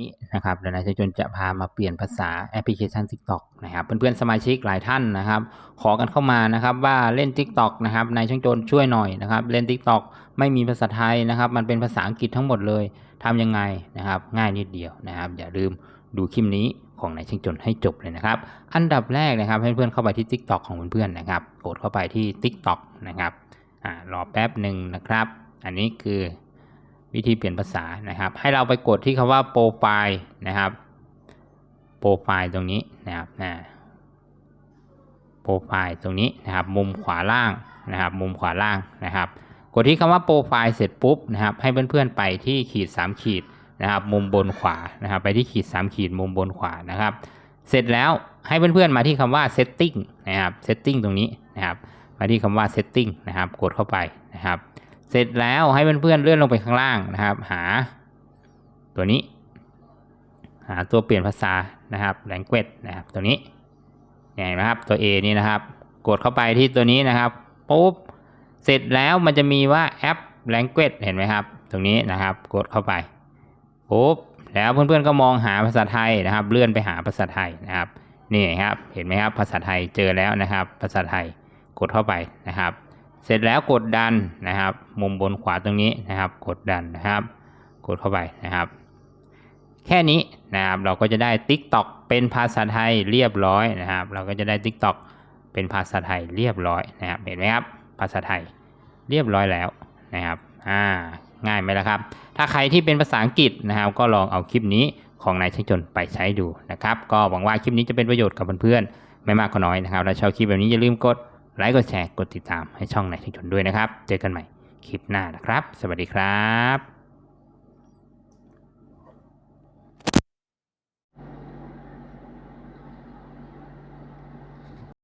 นี้นะครับเดี๋ยวนายชัยชนจะพามาเปลี่ยนภาษาแอปพลิเคชัน TikTok นะครับเพื่อนๆสมาชิกหลายท่านนะครับ ขอกันเข้ามานะครับว่าเล่น TikTok นะครับนายช่างจนช่วยหน่อยนะครับ เล่น TikTok ไม่มีภาษาไทยนะครับ มันเป็นภาษาอังกฤษทั้งหมดเลยทำยังไงนะครับ ง่ายนิดเดียวนะครับ อย่าลืมดูคลิปนี้ของนายช่างจนให้จบเลยนะครับ อันดับแรกนะครับให้เพื่อนเข้าไปที่ TikTok ของเพื่อนๆนะครับกดเข้าไปที่ TikTok นะครับอ่ารอแป๊บหนึ่งนะครับ อันนี้คือ วิธีเปลี่ยนภาษานะครับ ให้เราไปกดที่คำว่าโปรไฟล์นะครับโปรไฟล์ตรงนี้นะครับนะโปรไฟล์ตรงนี้นะครับมุมขวาล่างนะครับ มุมขวาล่างนะครับ กดที่คำว่าโปรไฟล์เสร็จปุ๊บนะครับให้เพื่อนๆไปที่ขีด 3 ขีดนะครับ มุมบนขวานะครับ ไปที่ขีด 3 ขีดมุมบนขวานะครับ เสร็จแล้วให้เพื่อนๆมาที่คำว่า setting นะครับ setting ตรงนี้นะครับ มาที่คำว่า setting นะครับ กดเข้าไปนะครับ เสร็จแล้วให้เพื่อนๆเลื่อนลงไปข้างล่างนะครับ หาตัวนี้ หาตัวเปลี่ยนภาษานะครับ language นะครับตัวนี้เห็นไหมครับตัว A นี่นะครับ กดเข้าไปที่ตัวนี้นะครับปุ๊บเสร็จแล้วมันจะมีว่าแอป language เห็นไหมครับ ตรงนี้นะครับกดเข้าไปปุ๊บแล้วเพื่อนๆก็มองหาภาษาไทยนะครับ เลื่อนไปหาภาษาไทยนะครับนี่ครับเห็นไหมครับภาษาไทยเจอแล้วนะครับ ภาษาไทยกดเข้าไปนะครับ เสร็จแล้วกดดันนะครับ มุมบนขวาตรงนี้นะครับ กดดันนะครับ กดเข้าไปนะครับ แค่นี้นะครับเราก็จะได้ TikTok เป็นภาษาไทยเรียบร้อยนะครับ เราก็จะได้ TikTok เป็นภาษาไทยเรียบร้อยนะครับ เห็นไหมครับภาษาไทยเรียบร้อยแล้วนะครับอ่าง่ายไหมล่ะครับ ถ้าใครที่เป็นภาษาอังกฤษนะครับ ก็ลองเอาคลิปนี้ของนายช่างจนไปใช้ดูนะครับ ก็หวังว่าคลิปนี้จะเป็นประโยชน์กับเพื่อนๆไม่มากก็น้อยนะครับถ้าชอบคลิปแบบนี้อย่าลืมกด ไลค์กดแชร์กดติดตามให้ช่องนายช่างจนด้วยนะครับ เจอกันใหม่คลิปหน้านะครับ สวัสดีครับ